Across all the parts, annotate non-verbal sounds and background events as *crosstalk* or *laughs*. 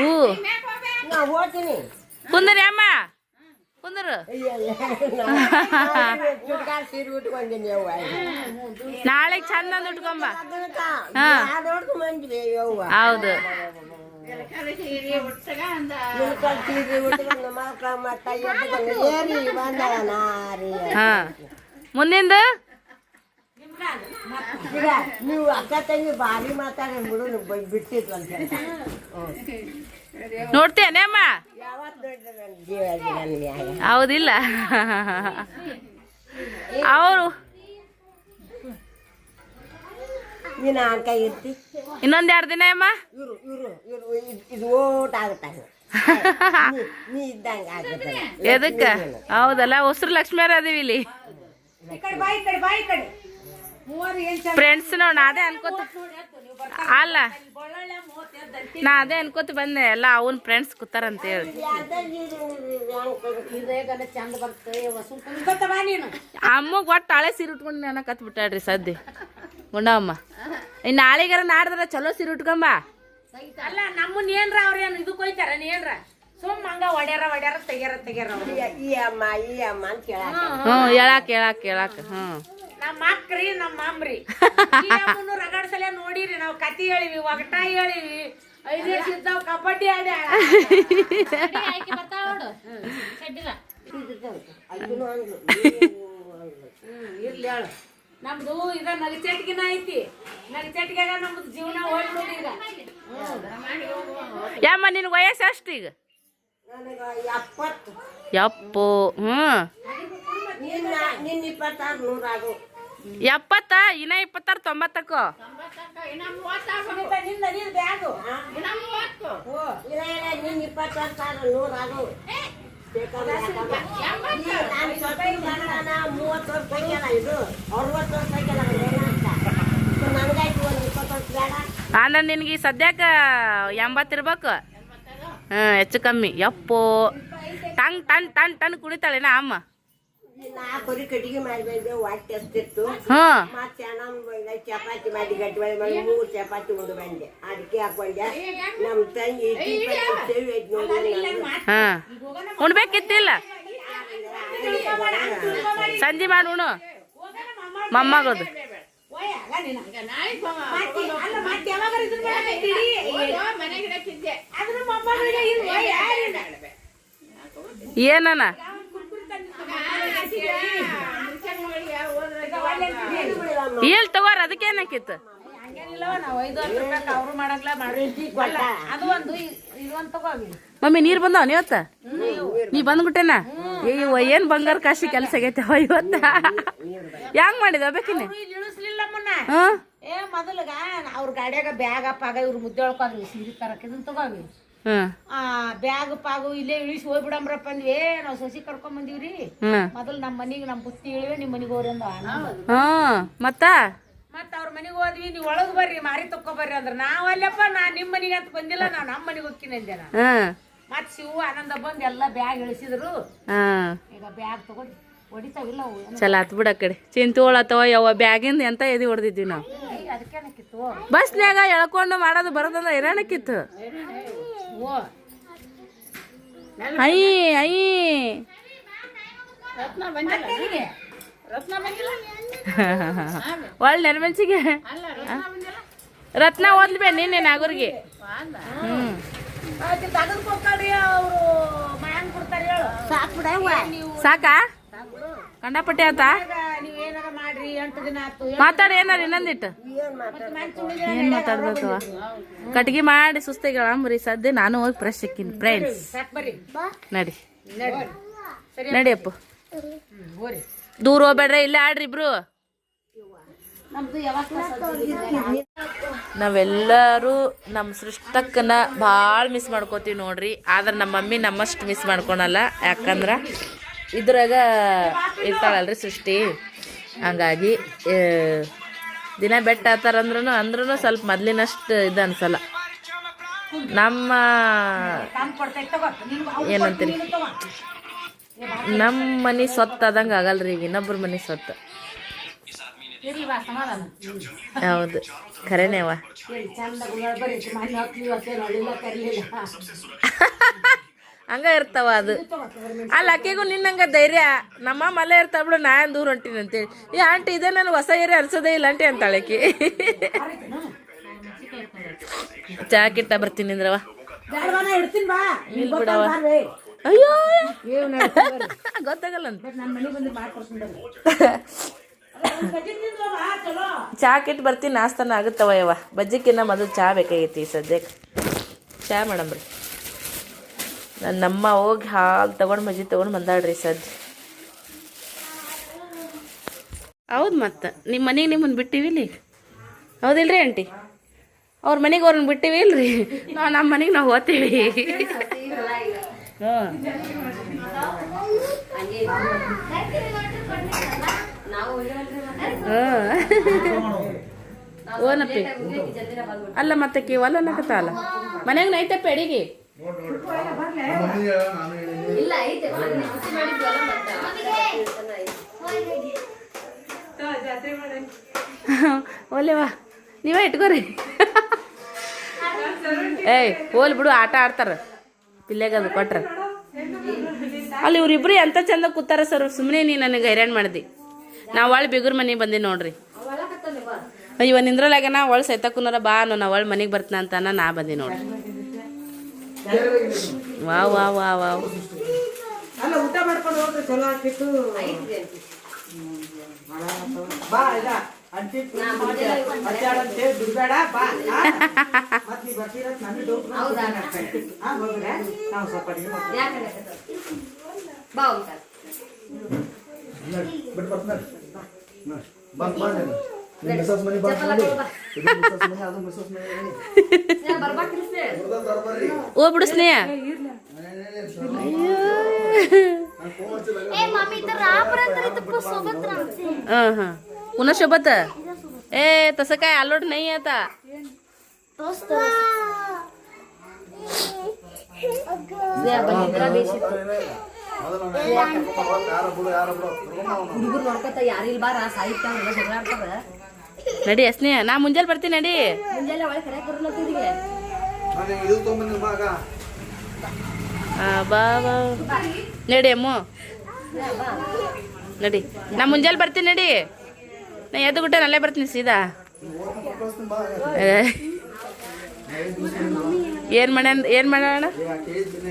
ಬೂ. ನಾ ಹೋಗ್ತೀನಿ. ಕುಂದ್ರಿ ಅಮ್ಮ. ಕುಂದರು. ನಾಳೆ ಚಂದ ಉಟ್ಕೊಂಬ. ಹೌದು. ಹಾ. ಮುಂದಿಂದು? ನೀವು ಅಕ್ಕ ತಂಗಿ ಭಾರಿ ಮಾತಾಡಿ ಬಿಡು ಬಿಟ್ಟಿದ್ವು ಅಂತ ಹೇಳ್ತಾರೆ. ನೋಡ್ತೇನೆ ಅಮ್ಮ ಹೌದಿಲ್ಲ. ಅವರು? ನೀನು ಅನ್ಕ ಇರ್ತಿ ಇನ್ನೊಂದ್ ಎರಡು ದಿನ ಅಮ್ಮ? ಇರು ಇರು ಇರು ಇದ್- ಇದು ಓಟ್ ನೀ ಇದ್ದಂಗೆ ಆಗುತ್ತೆ ಎದಕ್ಕ? ಹೌದಲ್ಲ ಹೊಸರು ಲಕ್ಷ್ಮಿಯವ್ರ ಅದೀವಿ ಇಲ್ಲಿ. ಫ್ರೆಂಡ್ಸ್ ನೋಡ್ ನಾ ಅದೇ ಅನ್ಕೋತ ಅಲ್ಲ. ನಾ ಅದೇ ಅನ್ಕೋತ ಬಂದೆ ಎಲ್ಲ ಅವನ್ ಫ್ರೆಂಡ್ಸ್ ಕೂತಾರಂತ ಹೇಳಿ ಅಮ್ಮಗ್ ಒಟ್ಟು ಹಳೆ ಸೀರೆ ಉಟ್ಕೊಂಡು ನಾನು ಕತ್ ಬಿಟ್ಟಾಡ್ರಿ ಸದ್ದಿ ಗುಂಡಮ್ಮ. ಇನ್ನು ನಾಳೆಗಾರ ನಾಡ್ದಾರ ಚಲೋ ಸೀರೆ ಉಟ್ಕೊಂಬಾ ಅಲ್ಲ ನಮ್ಮನ್ನ ಏನ್ರ ಅವ್ರೇನು ಇದಕ್ಕೆ ಹೋಯ್ತಾರ ಏನ್ರ ಸುಮ್ ಹಂಗ ಒಡ್ಯಾರ ಒಡ್ಯಾರ ತೆಗ್ಯಾರ ತೆಗ್ಯಾರ. ಈ ಅಮ್ಮ ಈ ಅಮ್ಮ ಅಂತ ಕೇಳಾಕ ಹ್ಞೂ ಹೇಳಾಕ ಹೇಳಾಕ ಹೇಳಾಕ ಹ್ಞೂ ನಮ್ಮ ಅಕ್ರಿ ನಮ್ಮ *laughs* ಅಮ್ಮನ್ನು ರಗಡ್ಸಲೆ ನೋಡಿರಿ ನಾವು ಕತಿ ಹೇಳಿವಿ ಒಗಟ ಹೇಳಿವಿ ಐದೇ ಇದ್ದಾವ ಕಬಡ್ಡಿ ಇರ್ಲಿ ಹೇಳು. ನಮ್ದು ನಗಚೇಟ್ಗಿನ ಐತಿ. ನಗಚೇಟ್ಗ್ಯಾಗ ನಮ್ದು ಜೀವನ ಹೋಗಿ ನೋಡಿ ಈಗ. ಯಮ್ಮ ನಿನ್ ವಯಸ್ಸು ಎಷ್ಟು ಈಗ? ಯಪ್ಪು ಹ್ಞೂ ಎಪ್ಪತ್ತ ಇನ್ನ ಇಪ್ಪತ್ತಾರು ತೊಂಬತ್ತಕ್ಕೋ. ಅಂದ್ರೆ ನಿನಗೆ ಸದ್ಯಕ್ಕೆ ಸದ್ಯಕ್ಕ ಎಂಬತ್ತಿರ್ಬೇಕು ಹ್ಞೂ ಹೆಚ್ಚು ಕಮ್ಮಿ. ಯಪ್ಪು. ಟಂಗ್ ಟನ್ ಟನ್ ಟನ್ ಕುಡಿತಾಳೇನ ಅಮ್ಮ. ಚಪಾತಿ ಮಾಡಿ ಗಟ್ಟಿ ಮಾಡಿ ಮೂರು ಚಪಾತಿ ಉಂಡು ಬಂದೆ. ಅದಕ್ಕೆ ಹಾಕೊಂಡೆ. ನಮ್ಮ ತಂಗಿ ಹಾಂ. ಉಣ್ಬೇಕಿತ್ತಿಲ್ಲ. ಸಂಜೆ ಮಾಡಿ ಉಣು. ಮೊಮ್ಮಗದು. ಏನನ ಇಲ್ಲಿ? ತಗೋರ ಅದಕ್ಕೆ ಏನಕ್ಕಿತ್ತು ಹಂಗೇನಿಲ್ಲವ ನಾವು ಐದು ಹತ್ತು ರೂಪಾಯಿ ಅವ್ರು ಮಾಡಕ್ಲ ಮಾಡ್ರಿ ಅಲ್ಲ, ಅದು ಒಂದು ಮಮ್ಮಿ ನೀರು ಬಂದ ನೀವತ್ತ ನೀ ಬಂದ್ಬಿಟ್ಟೇನ? ಅಯ್ಯೋ ಏನ್ ಬಂಗಾರ ಕಾಶಿ ಕೆಲಸ ಆಗೈತವ ಇವತ್ತ? ಹೆಂಗ್ ಮಾಡಿದ ಬೇಕಿನ ಮೊದಲಗ ಅವ್ರ ಗಾಡ್ಯಾಗ ಬ್ಯಾಗ ಪಾಗ ಇವ್ರ ಮುದ್ದೆ ಒಳ್ಕೊಂಡ್ವಿ ಸೀರೆ ತರಕಿದನ್ ಇದನ್ನ ತಗೋವಿ ಬ್ಯಾಗ್ ಪಾಗು ಇಲ್ಲೇ ಇಳಿಸಿ ಹೋಗ್ಬಿಡಂಬ್ರಪ್ಪ ಅಂದ್ವಿ. ನಾವು ಸಸಿ ಕರ್ಕೊಂಡ್ ಬಂದೀವ್ರಿ. ಮೊದಲು ನಮ್ಮ ಮನಿಗೆ ನಮ್ಮ ಬುತ್ತಿ ಇಳಿವೆ ನಿಮ್ಮ ಮನಿಗೆ ಹೋಗ್ರಿ ಅಂದ ಮತ್ತ? ಮತ್ತ ಅವ್ರ ಮನೆಗೆ ಹೋದ್ವಿ ನೀವು ಒಳಗ್ ಬರ್ರಿ ಮಾರಿ ತಕ್ಕೊಬರ್ರಿ ಬರ್ರಿ ಅಂದ್ರ. ನಾವಲ್ಲಪ್ಪ ನಾ ನಿಮ್ ಮನೆಗೆ ಅಂತ ಬಂದಿಲ್ಲ ನಾನು ನಮ್ಮ ಮನೆಗೆ ಹೋಗ್ತೀನಿ ಅಂದೆ ನಾ ಹ್ಮ್ ಮತ್ ಶಿವು ಆನಂದ ಬಂದ್ ಎಲ್ಲ ಬ್ಯಾಗ್ ಇಳಿಸಿದ್ರು. ಹಾಂ. ಈಗ ಬ್ಯಾಗ್ ತಗೊಂಡು ಹೊಡಿತಾವಿಲ್ಲ ಅವು. ಏನು ಚಲ ಆತ್ ಬಿಡ ಕಡೆ. ಚಿಂತೆ ಒಳತ್ತವ ಯವ್ವ ಬ್ಯಾಗಿಂದ ಎಂತ ಎದಿ ಹೊಡೆದಿದ್ವಿ ನಾವು. ಅದಕ್ಕೇನಕ್ಕಿತ್ತು ಬಸ್ನ್ಯಾಗ ಎಳ್ಕೊಂಡು ಮಾಡೋದು ಬರೋದಂದ್ರೆ ಇರಾಣಕ್ಕಿತ್ತು ಓ. ಐ ಐ *laughs* ಒಳ್ಳೆ ನೆರಮೆನ್ಸಿಗೆ ರತ್ನ ಓದ್ಲಿ ನಿನ್ನೆ ನಾಗೂರಿಗೆ. ಹೇಳು. ಸಾಕಾ ಕಂಡಪಟ್ಟೆ ಆತ? ಮಾತಾಡಿ ಏನಾರ ಇನ್ನೊಂದಿಟ್ಟು. ಏನ್ ಮಾತಾಡ್ಬೇಕು? ಕಟ್ಗಿ ಮಾಡಿ ಸುಸ್ತಿಗೆ ಅಂಬ್ರಿ ಸದ್ಯ ನಾನು ಹೋಗಿ ಫ್ರೆಶ್ ಇಕ್ಕಿನಿ ಫ್ರೆಂಡ್ಸ್ ಸಾಕ್ ಬರ್ರಿ. ನಡಿ. ನಡಿಯಪ್ಪ ಹೋರಿ. ದೂರ ಹೋಗ್ಬೇಡ್ರಿ, ಇಲ್ಲೇ ಆಡ್ರಿ ಇಬ್ರು. ನಾವೆಲ್ಲರೂ ನಮ್ಮ ಸೃಷ್ಟಕ್ಕನ ಭಾಳ ಮಿಸ್ ಮಾಡ್ಕೋತೀವಿ ನೋಡ್ರಿ, ಆದ್ರೆ ನಮ್ಮ ಮಮ್ಮಿ ನಮ್ಮಷ್ಟು ಮಿಸ್ ಮಾಡ್ಕೊಳಲ್ಲ, ಯಾಕಂದ್ರೆ ಇದ್ರಾಗ ಇರ್ತಾಳಲ್ರಿ ಸೃಷ್ಟಿ. ಹಂಗಾಗಿ ದಿನ ಬೆಟ್ಟ ಆತಾರಂದ್ರೂ ಅಂದ್ರೂ ಸ್ವಲ್ಪ ಮೊದ್ಲಿನಷ್ಟು ಇದು ಅನ್ಸಲ್ಲ. ನಮ್ಮ, ಏನಂತೀರಿ? ನಮ್ಮ ಮನೆ ಸೊತ್ತು ಆದಂಗೆ ಆಗಲ್ರಿ ಈಗ ಇನ್ನೊಬ್ರ ಮನೆ ಸೊತ್ತು ಸಮಾಧಾನ ಹೌದು ಖರೇನೇವ *laughs* ಹಂಗ ಇರ್ತಾವ ಅದು. ಅಲ್ಲ ಅಕ್ಕಿಗೂ ನಿನ್ನಂಗ ಧೈರ್ಯ. ನಮ್ಮ ಮಲೆ ಇರ್ತಾವ ಬಿಡು ನಾ ಏನ್ ದೂರ ಹೊಂಟೀನಿ ಅಂತೇಳಿ. ಈ ಆಂಟಿ ಇದೇ ನಾನು ಹೊಸ ಏರಿಯಾ ಅನ್ಸೋದೇ ಇಲ್ಲ ಆಂಟಿ ಅಂತಾಳೆ ಆಕಿ. *laughs* ಚಾ ಕಿಟ್ಟ ಬರ್ತೀನಿ ಅಂದ್ರವ ಬೇಡವಾನ ಇಡ್ತೀನಿ ಬಾ. ಬಿಡವ ಅಯ್ಯೋ. *laughs* ಗೊತ್ತಾಗಲ್ಲ *laughs* ಚಾ ಕಿಟ್ ಬರ್ತೀನಿ ನಾಸ್ತಾನ ಆಗುತ್ತವ ಯವ ಬಜ್ಜಿಕ್ಕಿನ್ನ ಮೊದಲು ಚಾ ಬೇಕಾಗೈತಿ ಈ ಸದ್ಯಕ್ಕೆ. ಚಾ ಮಾಡಮ್ರಿ ನನ್ನ ನಮ್ಮ ಹೋಗಿ ಹಾಲು ತಗೊಂಡು ಮಜ್ಜಿ ತೊಗೊಂಡು ಬಂದಾಳ್ರಿ ಸದ್ಯ. ಹೌದು ಮತ್ತೆ. ನಿಮ್ಮ ಮನೆಗೆ ನಿಮ್ಮನ್ನು ಬಿಟ್ಟಿವಿ ಇಲ್ಲಿ? ಹೌದಿಲ್ರಿ ಆಂಟಿ? ಅವ್ರ ಮನೆಗೆ ಅವ್ರನ್ನ ಬಿಟ್ಟಿವಿ ಇಲ್ರಿ? ನಾವು ನಮ್ಮ ಮನೆಗೆ ನಾವು ಓದ್ತೀವಿ ಹ್ಞೂ *laughs* ಓನಪ್ಪಿ. ಅಲ್ಲ ಮತ್ತೆ ಕೇವಲ ಅಲ್ಲ? ಮನ್ಯಾಗ ನೈತಪ್ಪ ಅಡಿಗೆ? ಓಲೆವಾ *laughs* ನೀವೇ ಇಟ್ಕೋರಿ. *laughs* ಏಯ್ ಹೋಲ್ ಬಿಡು ಆಟ ಆಡ್ತಾರ. ಪಿಲ್ಲೆಗದು ಕೊಟ್ರ. ಅಲ್ಲಿ ಇವ್ರಿಬ್ರು ಎಂತ ಚಂದ ಕೂತಾರ ಸರ್ ಸುಮ್ಮನೆ ನೀ ನನಗೆ ಹೈರಾಣ ಮಾಡ್ದಿ. ನಾವು ಒಳ ಬಿಗುರ್ ಮನೆಗೆ ಬಂದಿ ನೋಡ್ರಿ. ಅಯ್ಯೋ ನಿಂದ್ರಲಾಗ ನಾ ಒಳ ಸೈತಕ್ಕೂನಾರ ಬಾ ಅನ್ನೋ ನಾ ಒಳ ಮನೆಗೆ ಬರ್ತಾನ ಅಂತ ನಾ ಬಂದಿ ನೋಡ್ರಿ. ವಾ ವಾ ವಾ ವಾ ಬಾ *laughs* ಇದ ಅಂಟಿ ಅಡ್ಡಾಡಂತೆ ಬಿಡ್ಬೇಡ ಬಾ ಮತ್ ನೀ ಬರ್ತೀರ ನನಗೆ ಡೌಟ್ ಹಾ ಹೋಗ್ರೆ ನಾವು ಸ್ವಲ್ಪ ಅಡಿಗೆ ಮಾಡ್ತೀವಿ ಬಿಟ್ಟು ಬರ್ತಾರೆ ಬಂದ್ ಮಾಡಿ ಮಿಸಸ್ ಮನೆ ಬಂದ್ ಮಾಡಿ ಇದು ಮಿಸಸ್ ಮನೆ ಅದು ಮಿಸಸ್ ಮನೆ ಬರ್ತಾರೆ ಬರ್ರಿ ಓ ಬಿಡು ಸ್ನೇಹ ए मम्मी तर रापर्यंत इथं सोबत राहते हां हां पुन्हा सोबत ए तसं काय अलोट नाही आता Просто... ಹುಡುಗರು ನೋಡ್ಕೊತ ನಡಿ ಅಸ್ನೇ ನಾ ಮುಂಜಾನೆ ಬರ್ತೀನಿ ನಡಿ. ಕರೆ ಬಾ ನಡಿ ಅಮ್ಮ. ನಡಿ. ನಾ ಮುಂಜಾನೆ ಬರ್ತೀನಿ ನಡಿ. ನಾ ಎದ್ದು ಗುಟ್ಟೆ ಅಲ್ಲೇ ಬರ್ತೀನಿ ಸೀದಾ. ಏನು ಮಾಡ, ಏನು ಮಾಡೋಣ?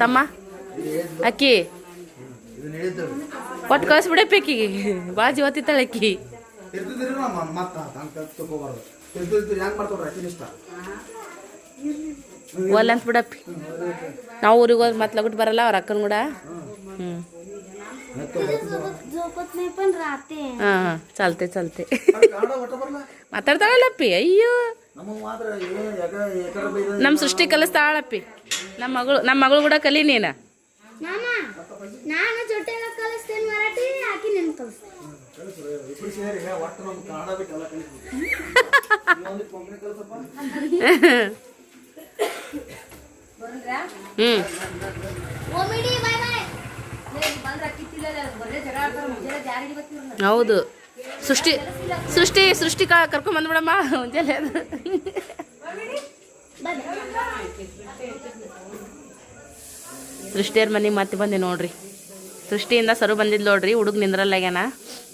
ತಮ್ಮ? ಅಕ್ಕಿ? ಒಟ್ಟು ಕಳಿಸ್ಬಿಡಪ್ಪ ಅಕ್ಕಿಗೆ ಬಾಜಿ ಜೀವತ್ತಿತ್ತಾಳೆ ಅಕ್ಕಿ. ಒಲ್ಲ ಅಂತ ಬಿಡಪ್ಪಿ ನಾವು ಊರಿಗೆ ಹೋಗಿ ಮತ್ತೆ ಲಗುಟ್ ಬರಲ್ಲ, ಅವ್ರ ಅಕ್ಕನ ಕೂಡ. ಹ್ಞೂ ಹಾಂ ಹಾಂ. ಚಾಲ್ತೆ ಚಾಲ್ತೆ. ಮಾತಾಡ್ತಾಳಲ್ಲಪ್ಪಿ ಅಯ್ಯೋ. ನಮ್ಮ ಸೃಷ್ಟಿ ಕಲಿಸ್ತಾಳಪ್ಪಿ. ನಮ್ಮ ಮಗಳು ನಮ್ಮ ಮಗಳು ಕೂಡ ಕಲಿ ನೀನ. ನಾನು ಜೊತೆಗ ಕಲಿಸ್ತೇನೆ ಮರಾಠಿ ಆಕಿ ಹೌದು. ಸೃಷ್ಟಿ ಸೃಷ್ಟಿ ಸೃಷ್ಟಿ ಕಾ ಕರ್ಕೊಂಡ್ ಬಂದ್ಬಿಡಮ್ಮ. ಮುಂಜಾನೆ ಅದು. ಸೃಷ್ಟಿಯರ್ ಮನೆಗೆ ಮತ್ತೆ ಬಂದೆ ನೋಡ್ರಿ. ಸೃಷ್ಟಿಯಿಂದ ಸರು ಬಂದಿದ್ದು ನೋಡ್ರಿ ಹುಡುಗ ನಿಂದ್ರಲ್ಲಾಗ್ಯಾನ.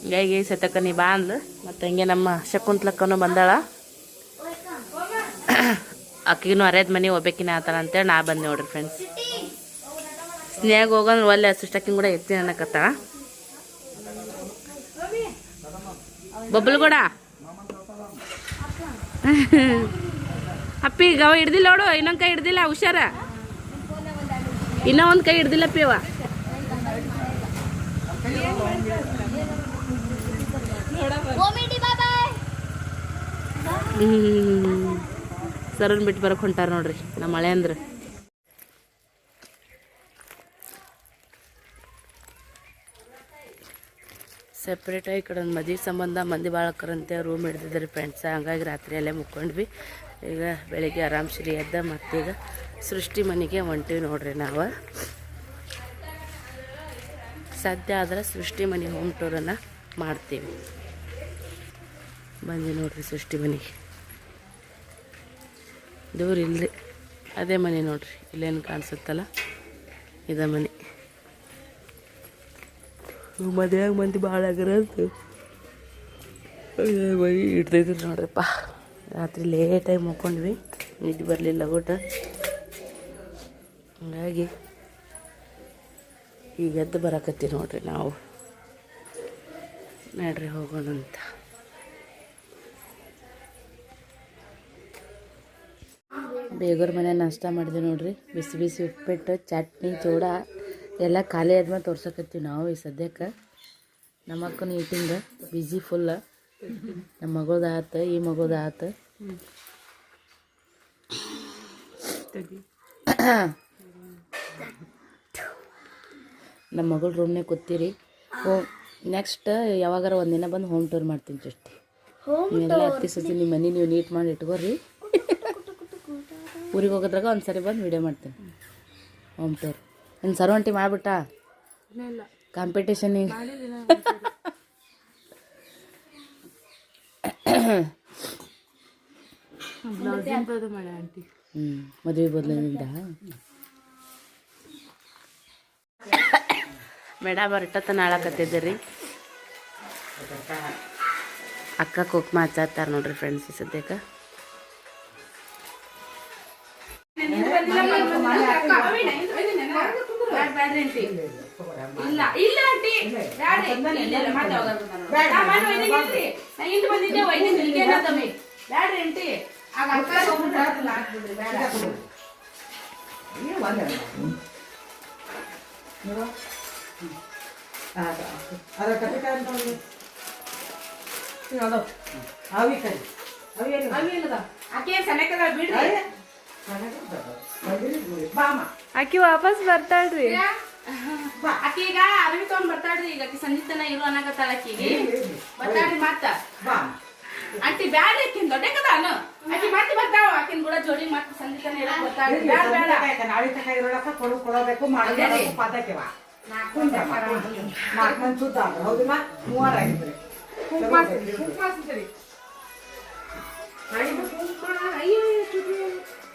ಹಿಂಗಾಗಿ ಸತಕ ನೀ ಬಾ ಅಂದ್ ಮತ್ತು ಹಂಗೆ ನಮ್ಮ ಶಕುಂತಲಕ್ಕನು ಬಂದಾಳ. ಅಕ್ಕಿಗೂ ಅರೇದ್ ಮನೆ ಹೋಗ್ಬೇಕಿನ ಆತನ ಅಂತೇಳಿ ನಾ ಬಂದೆ ನೋಡ್ರಿ ಫ್ರೆಂಡ್ಸ್ ಸ್ನೇಹ ಹೋಗೋಣ ಒಳ್ಳೆ ಸೃಷ್ಟಿ ಕೂಡ ಎತ್ತಿನ ಅನ್ನಕತ್ತಾಳ. ಬಬ್ಬಲ್ ಕೂಡ ಅಪ್ಪಿ ಗವ ಹಿಡ್ದಿಲ್ಲ ನೋಡು ಇನ್ನೊಂದು ಕೈ ಹಿಡ್ದಿಲ್ಲ ಹುಷಾರ. ಇನ್ನೂ ಒಂದು ಕೈ ಹಿಡ್ದಿಲ್ಲ ಪಿವ ಓಮಿಡಿ ಬಾಯ್ ಬಾಯ್ ಸರನ್ ಬಿಟ್ಟು ಬರಕ್ಕೆ ಹೊಂಟಾರ ನೋಡ್ರಿ ನಮ್ಮ ಮಳೆ ಅಂದ್ರೆ. ಸಪ್ರೇಟಾಗಿ ಈ ಕಡೆ ಒಂದು ಮದುವೆ ಸಂಬಂಧ, ಮಂದಿ ಬಾಳಕರಂತೆ ರೂಮ್ ಹಿಡ್ದಿದ್ರಿ ಫ್ರೆಂಡ್ಸ್ ಹಂಗಾಗಿ ರಾತ್ರಿ ಅಲ್ಲೇ ಮುಕ್ಕೊಂಡ್ವಿ. ಈಗ ಬೆಳಿಗ್ಗೆ ಆರಾಮ್ ಶ್ರೀ ಎದ್ದ ಮತ್ತೀಗ ಸೃಷ್ಟಿ ಮನೆಗೆ ಹೊಂಟಿವಿ ನೋಡ್ರಿ ನಾವು. ಸದ್ಯ ಆದ್ರೆ ಸೃಷ್ಟಿ ಮನೆ ಹೋಮ್ ಟೂರನ್ನು ಮಾಡ್ತೀವಿ. ಬಂದು ನೋಡ್ರಿ ಸೃಷ್ಟಿ ಮನೆಗೆ. ದೂರ ಇಲ್ಲರಿ ಅದೇ ಮನೆ ನೋಡ್ರಿ. ಇಲ್ಲೇನು ಕಾಣಿಸುತ್ತಲ್ಲ? ಇದೇ ಮನೆ. ಮದುವೆಯಾಗ ಮಂದಿ ಭಾಳ ಆಗಿರೋದು ಬರೀ ಹಿಡ್ದೈತಿ ನೋಡ್ರಪ್ಪ. ನೋಡ್ರಿಪ್ಪ ರಾತ್ರಿ ಲೇಟಾಗಿ ಮಕ್ಕೊಂಡ್ವಿ ನಿದ್ದೆ ಬರಲಿಲ್ಲ ಊಟ ಹಂಗಾಗಿ ಈಗ ಎದ್ದು ಬರಕತ್ತಿ ನೋಡ್ರಿ ನಾವು. ನಡ್ರಿ ಹೋಗೋಣ ಅಂತ. ಬೇಗರ ಮನೆ ನಾಷ್ಟ ಮಾಡಿದೆ ನೋಡ್ರಿ. ಬಿಸಿ ಬಿಸಿ ಉಪ್ಪಿಟ್ಟು, ಚಟ್ನಿ, ಚೂಡ. ಎಲ್ಲ ಖಾಲಿ ಆದ್ಮೇಲೆ ತೋರ್ಸಕತ್ತೀವಿ ನಾವು ಈ ಸದ್ಯಕ್ಕೆ ನಮ್ಮ ಅಕ್ಕನ ಈಟಿಂಗ್ ಬಿಜಿ ಫುಲ್ ನಮ್ಮ ಮಗೋದ ಆತು ಈ ಮಗೋದ ಆತು ನಮ್ಮ ಮಗಳ ರೂಮ್ನೇ ಕೂತೀರಿ ಹೋಮ್ ನೆಕ್ಸ್ಟ್ ಯಾವಾಗಾರ ಒಂದಿನ ಬಂದು ಹೋಮ್ ಟೂರ್ ಮಾಡ್ತೀನಿ ಜಸ್ಟಿ ನೀವೆಲ್ಲ ಹತ್ತಿ ಸತಿ ನಿಮ್ಮ ಮನೆ ನೀವು ನೀಟ್ ಮಾಡಿ ಇಟ್ಕೋರಿ ಊರಿಗೆ ಹೋಗೋದ್ರಾಗ ಒಂದು ಸರಿ ಬಂದು ವಿಡಿಯೋ ಮಾಡ್ತೀನಿ ಹೋಮ್ ಟೂರ್ ಇನ್ನು ಸರ್ವಂಟಿ ಮಾಡಿಬಿಟ್ಟ ಕಾಂಪಿಟೇಷನಿಗೆ ಹ್ಞೂ ಮದುವೆ ಬದಲಿನಿಂದ ಮೇಡಮ್ ಹೊರಟತ್ತ ನಾಳಕತ್ತಿದ್ದೀರಿ ಅಕ್ಕ ಕುಕ್ಮ ಹಚ್ಚಾತ್ತಾರ ನೋಡ್ರಿ ಫ್ರೆಂಡ್ಸ್ ಇಲ್ಲ ಇಲ್ಲ ಬ್ಯಾಡ್ರಿ. ಇಲ್ಲ, ಇಲ್ಲ, ಬಂದಾನ. ನಾ ಇಂದು ಬಂದಿದ್ದೆ ಒಯ್ದಿನಿ ಇಲ್ಲಿಗೆ ಏನದಮ್ಮಿ? ಬ್ಯಾಡ್ರಿ ಆಂಟಿ. ಆಗ ಅಕ್ಕ ಹೋಗ್ಬಿಟ್ರೆ ಆತಲ್ಲ, ಹಾಕ್ಬಿಡ್ರಿ? ಆ, ಅದು ಅದು ಕಟ್ಟಿಕಾಯಿ ಅಂತ ಕೈ ಅವಿ ಅವಿ ಇಲ್ಲದ. ಆಕೆ ಏನ್ ಬಿಡ್ರಿ. ಅಯ್ಯ. ಆಕಿ ವಾಪಸ್ ಬರ್ತಾಳ್ರಿ. ಆಕಿ ಈಗ ಅರವಿ ತಗೊಂಡ್ ಬರ್ತಾಳ್ರಿ. ಈಗ ಆಕಿ ಸಂಜೆ ತನ ಇರು ಅನ್ನಕತ್ತಾಳ ಆಕಿಗೆ. ಬರ್ತಾಳ್ರಿ ಮತ್ತ ಬಾ. ಬ್ಯಾಡ ಆಕಿನ್ ದೊಡ್ಡಕದಾನು ಆಕಿ ಮತ್ತೆ ಬರ್ತಾವ ಆಕಿನ್ ಕೂಡ ಜೋಡಿ ಮತ್ತೆ ಸಂಜಿತನ ತನ ಇರಕ್ ಬರ್ತಾಳ್ರಿ ಬ್ಯಾಡ ಬ್ಯಾಡ. ನಾಳೆ ತನಕ ಇರೋಳಕ ಕೊಡು ಕೊಡಬೇಕು ಮಾಡೋದು ಅದೇ ರೀ. ಮಾಡೋದು ಪದ್ಧತಿ ವಾ. ಕುಂದ್ರಮ್ಮ, ಕುಂದ್ರ. ನಾಲ್ಕು ಮಂದಿ ಸುದ್ದ ಆದ್ರು, ಹೌದಿಲ್ಲ ಮೂವರು ಆಗಿದ್ರಿ ಕುಂಕುಮ. ಕುಂಕುಮ, ಅಯ್ಯೋ,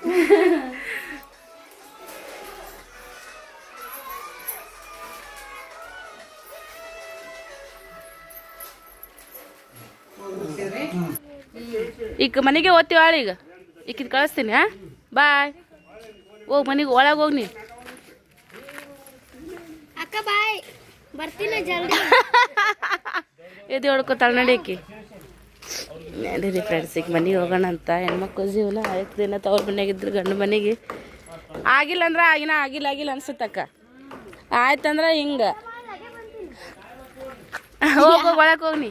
*laughs* ಈಗ ಮನೆಗೆ ಓದ್ತೀವಾಳ ಈಗ? ಈಕಿದ್ ಕಳಿಸ್ತೀನಿ ಹಾಂ? ಬಾಯ್ ಹೋಗ್ ಮನೆಗೆ ಒಳಗೆ ಹೋಗಿ ನೀ. ಅಕ್ಕ ಬಾಯ್ ಬರ್ತೀನಿ ಜಲ್ದಿ. *laughs* ಎದೆ ಹೊಡ್ಕೊತಾಳ ನಡೀಕಿ ನಡೀರಿ ಫ್ರೆಂಡ್ಸ್ ಈಗ ಮನೆಗೆ ಹೋಗೋಣ ಅಂತ. ಹೆಣ್ಮಕ್ಳು ಜೀವನ ಆಯ್ತು ದಿನ ತವ್ರ ಮನೆಯಾಗಿದ್ರು ಗಂಡು ಮನೆಗೆ. ಆಗಿಲ್ಲ ಅಂದ್ರೆ ಆಗಿನ ಆಗಿಲ್ಲ ಆಗಿಲ್ಲ ಅನ್ಸುತ್ತಕ್ಕ ಆಯ್ತಂದ್ರೆ ಹಿಂಗೆ ಹೋಗು ಒಳಗೆ ಹೋಗಿ ನೀ.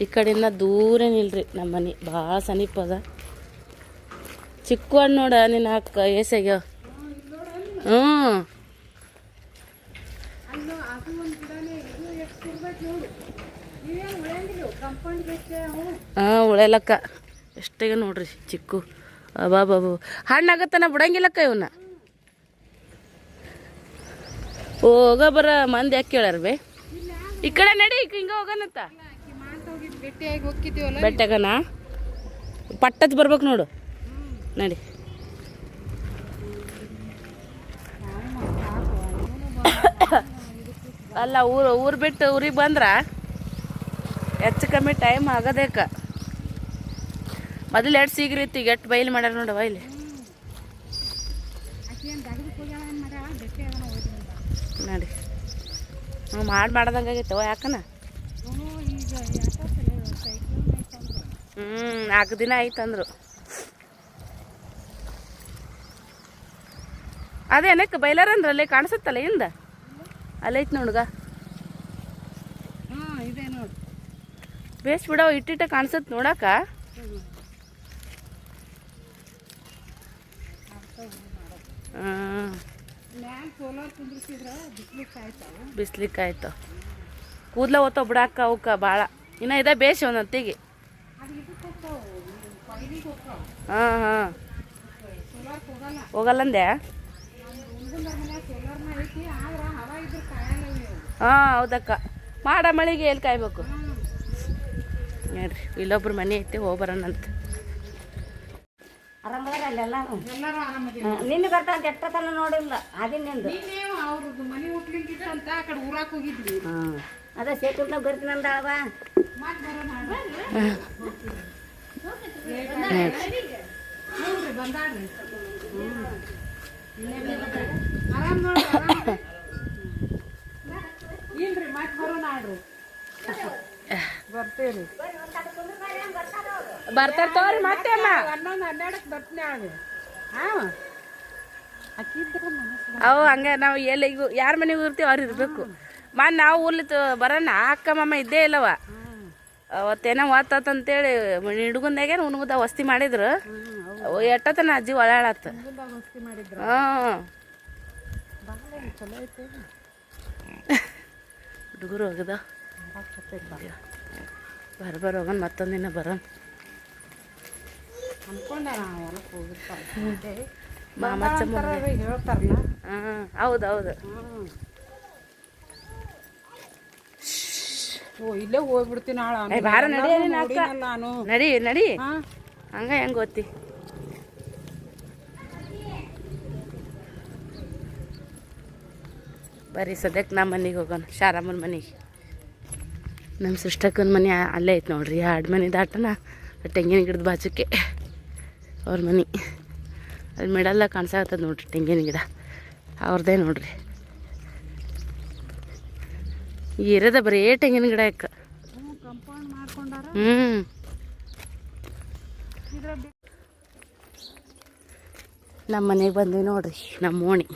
ಈ ಕಡೆಯಿಂದ ದೂರ ನಿಲ್ರಿ ನಮ್ಮ ಮನೆ. ಭಾಳ ಸಮೀಪ ಅದ. ಚಿಕ್ಕ ಹಣ್ಣು ನೋಡ ನಿನ್ನ ಅಕ್ಕ ಏಸಾಗ್ಯ ಹ್ಞೂ. ಹಾಂ ಉಳೆಯಲಕ್ಕ. ಎಷ್ಟೇ ನೋಡ್ರಿ ಚಿಕ್ಕು. ಅಬಾ ಬಾಬು ಹಣ್ಣಾಗತ್ತನ ಬಿಡಂಗಿಲ್ಲಕ್ಕ ಇವನ್ನ. ಹೋಗ ಬರ ಮಂದಿ ಯಾಕೆ ಕೇಳ್ಯಾರ ಬೇ. ಈ ಕಡೆ ನಡಿ ಹಿಂಗೆ ಹಿಂಗ ಹೋಗನತ್ತ ಬೆಟ್ಟಗನ ಪಟ್ಟದ್ ಬರ್ಬೇಕು ನೋಡು. ನಡಿ. *coughs* ಅಲ್ಲ ಊರು ಊರು ಬಿಟ್ಟು ಊರಿಗೆ ಬಂದ್ರ ಹೆಚ್ಚು ಕಮ್ಮಿ ಟೈಮ್ ಆಗದೇಕ ಮೊದಲು ಎರಡು ಸಿಗ್ರಿತ್ತು ಈಗ ಎಷ್ಟು ಬೈಲಿ ಮಾಡ್ಯಾರ ನೋಡು ಬೈಲಿ ನೋಡಿ. ಹ್ಞೂ ಮಾಡಿ ಮಾಡ್ದಂಗೆ ಆಗೈತವ ಯಾಕನ? ಹ್ಞೂ ನಾಲ್ಕು ದಿನ ಆಯ್ತಂದ್ರು. ಅದೇ ಬೈಲರ್ ಬೈಲಾರ ಅಂದ್ರಲ್ಲೇ ಕಾಣಿಸುತ್ತಲ್ಲ ಹಿಂದ? ಅಲ್ಲೈತ್ ನೋಡ್ಗ. ಬೇಸ್ ಬಿಡವ ಇಟ್ಟಿಟ್ಟ ಕಾಣಿಸತ್ ನೋಡಾಕ. ಬಿಸ್ಲಿಕ್ಕಾಯ್ತ ಬಿಸ್ಲಿಕ್ಕೆ ಆಯ್ತು? ಕೂದ್ಲ ಓದ್ತಾವ ಬಿಡಾಕ ಅವಕ್ಕ ಭಾಳ ಇನ್ನ ಇದೆ ಬೇಷ್ ಒಂದೊತ್ತಿಗೆ ಹಾಂ ಹಾಂ. ಹೋಗಲ್ಲಂದೆ? ಹಾಂ ಹೌದಕ್ಕ. ಮಾಡ ಮಳಿಗೆ ಎಲ್ಲಿ ಕಾಯ್ಬೇಕು? ನೋಡ್ರಿ ಇಲ್ಲೊಬ್ರು ಮನೆ ಐತಿ ಹೋಗಿ ಬರೋಣಂತ ಆರಾಮದಾರ ಅಲ್ಲೆಲ್ಲ? ನಿನ್ನೆ ಬರ್ತಾ ಅಂತ ಎಷ್ಟೊತ್ತನ ನೋಡಿಲ್ಲ ಅದಿನಿಂದು ಅವ್ರದ್ದು ಮನೆ ಹುಟ್ಲಿಂಕಿತ್ತು ಅಂತ ಆ ಕಡೆ ಊರಾಕ್ ಹೋಗಿದ್ವಿ. ಹಾಂ. ಅದ ಸೇತುಂತ ಬರ್ತೀನಂದಾಳವ ಹ್ಞೂನ್ರಿ ಬರ್ತೀರಿ ತೋರಿ ಮತ್ತೆ ಅಮ್ಮ. ಅವು ಹಂಗೆ ನಾವು ಎಲ್ಲಿಗೂ ಯಾರ ಮನೆಗೆ ಇರ್ತೀವಿ ಅವ್ರು ಇರಬೇಕು. ಮನ್ ನಾವು ಊರ್ಲಿ ಬರೋಣ. ಅಕ್ಕ ಮಮ್ಮ ಇದ್ದೇ ಇಲ್ಲವ. ಅವತ್ತೇನೋ ಅಂತೇಳಿ ಹಿಡ್ಗುಂದಾಗೆ ಉಣ್ಗುದ ವಸ್ತಿ ಮಾಡಿದ್ರು. ಎಟ್ಟತನ ಅಜ್ಜಿ ಒಳಾಳತ್ತ ಹಾಂ. ಹುಡುಗರು ಹೋಗದ. ಬರ್ಬರ್ ಹೋಗೋಣ ಮತ್ತೊಂದಿನ ಬರೋಣ ಮಾಮಚ್ಚ ಹೇಳ್ತಾರಲ್ಲ. ಹಾಂ ಹೌದು ಹೌದು. ಓ ಇಲ್ಲೇ ಹೋಗ್ಬಿಡ್ತೀನಿ ನಾಳೆ. ಬಾರ ನಡಿ ನೀನ್. ನಡಿ ನಡಿ. ಹಂಗ ಹೆಂಗ ಗೊತ್ತಿ ಬರ್ರಿ ಸದ್ಯಕ್ಕೆ ನಮ್ಮ ಮನೆಗೆ ಹೋಗೋಣ ಶಾರಮ್ಮನ ಮನೆಗೆ. ನಮ್ಮ ಸಿಸ್ಟಕ್ಕನ ಮನೆ ಅಲ್ಲೇ ಐತೆ ನೋಡ್ರಿ ಎರಡು ಮನೆ ದಾಟನ ತೆಂಗಿನ ಗಿಡದ ಬಾಜುಕ್ಕೆ. ಅವ್ರ ಮನೆ. ಅಲ್ಲಿ ಮಿಡಲ್ಲ ಕಾಣಿಸ್ತದೆ ನೋಡ್ರಿ ತೆಂಗಿನ ಗಿಡ. ಅವ್ರದ್ದೇ ನೋಡ್ರಿ. ಇರದ ಬರೀ ತೆಂಗಿನ ಗಿಡ ಯಾಕ? ಹ್ಞೂ ನಮ್ಮ ಮನೆಗೆ ಬಂದ್ವಿ ನೋಡ್ರಿ ನಮ್ಮ ಓಣಿ.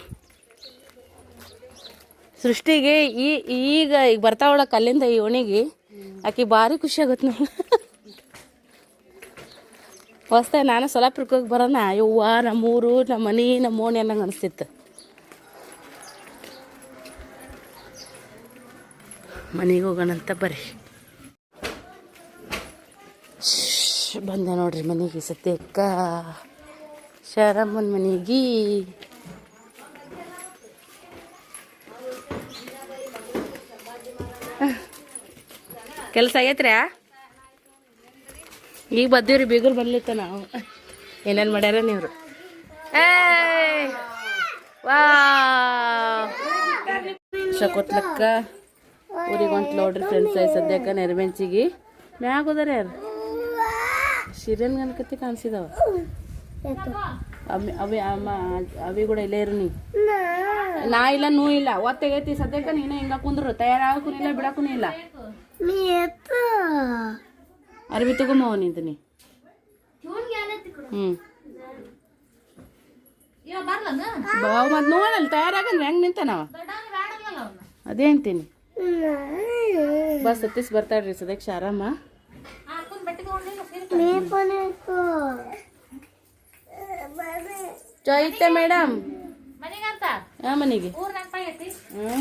ಸೃಷ್ಟಿಗೆ ಈ ಈಗ ಈಗ ಬರ್ತಾವಳ ಕಲ್ಲಿಂದ ಈ ಓಣಿಗೆ ಆಕಿ ಭಾರಿ ಖುಷಿ ಆಗುತ್ತೆ ನಾವು ಹೊಸ್ತೆ ನಾನು ಸೊಲಾಪುರಕ್ಕೆ ಹೋಗಿ ಬರೋಣ ಯವ್ವ ನಮ್ಮೂರು ನಮ್ಮ ಮನೆ ನಮ್ಮ ಓಣಿ ಅನ್ನಂಗೆ ಅನಿಸ್ತಿತ್ತು. ಮನೆಗೆ ಹೋಗೋಣಂತ ಬರ್ರಿ. ಬಂದ ನೋಡ್ರಿ ಮನೆಗೆ ಸತ್ಯಕ್ಕ ಶಾರಮ್ಮನ ಮನೆಗೆ. ಕೆಲಸ ಆಗೈತ್ರ್ಯಾ? ಈಗ ಬದ್ದೀವ್ರಿ ಬೀಗರು ಬರ್ಲಿತ್ತ ನಾವು. ಏನೇನು ಮಾಡ್ಯಾರ ನೀವ್ರು? ಏ ವಾ ಶಕೊತ್ಲಕ್ಕ. ಊರಿಗೆ ಹೊಂಟು ನೋಡ್ರಿ ಫ್ರೆಂಡ್ಸ್ ಆಯ್ತು ಸದ್ಯಕ್ಕೆ ನೆರವೆಂಚಿಗೆ ಮ್ಯಾಗ ಹೋದಾರ ಯಾರು? ಶಿರನ್ ಗಣಕತಿ ಕಾಣಿಸಿದವ. ಅಮ್ಮಿ ಅವಿ ಅಮ್ಮ ಅವಿ ಕೂಡ ಇಲ್ಲೇ ಇರು ನೀ. ನಾ ಇಲ್ಲ ನೂ ಇಲ್ಲ. ಒತ್ತೆಗೈತಿ ಸದ್ಯಕ್ಕ ನೀನು ಹಿಂಗ ಕುಂದ್ರು. ತಯಾರಾಗಕ್ಕೂ ಇಲ್ಲ ಬಿಡಕ್ಕೂ ಇಲ್ಲ. ಅರ್ಬಿ ತಗೊಂಬವ ನಿಂತೀನಿ ಹ್ಞೂ ಮತ್ ಮತ್ತೆ ನೋಡಲ್ಲ ತಯಾರಾಗಂದ್ರೆ ಹೆಂಗೆ ನಿಂತಾನವ ಅದೇ ಅಂತೀನಿ. ಬಸ್ ಸತೀಶ್ ಬರ್ತಾಳ್ರಿ ಸದ್ಯಕ್ಕೆ ಶಾರಮ್ಮ ಚೈತೆ ಮೇಡಮ್. ಯಾವ ಮನೆಗೆ. ಹ್ಞೂ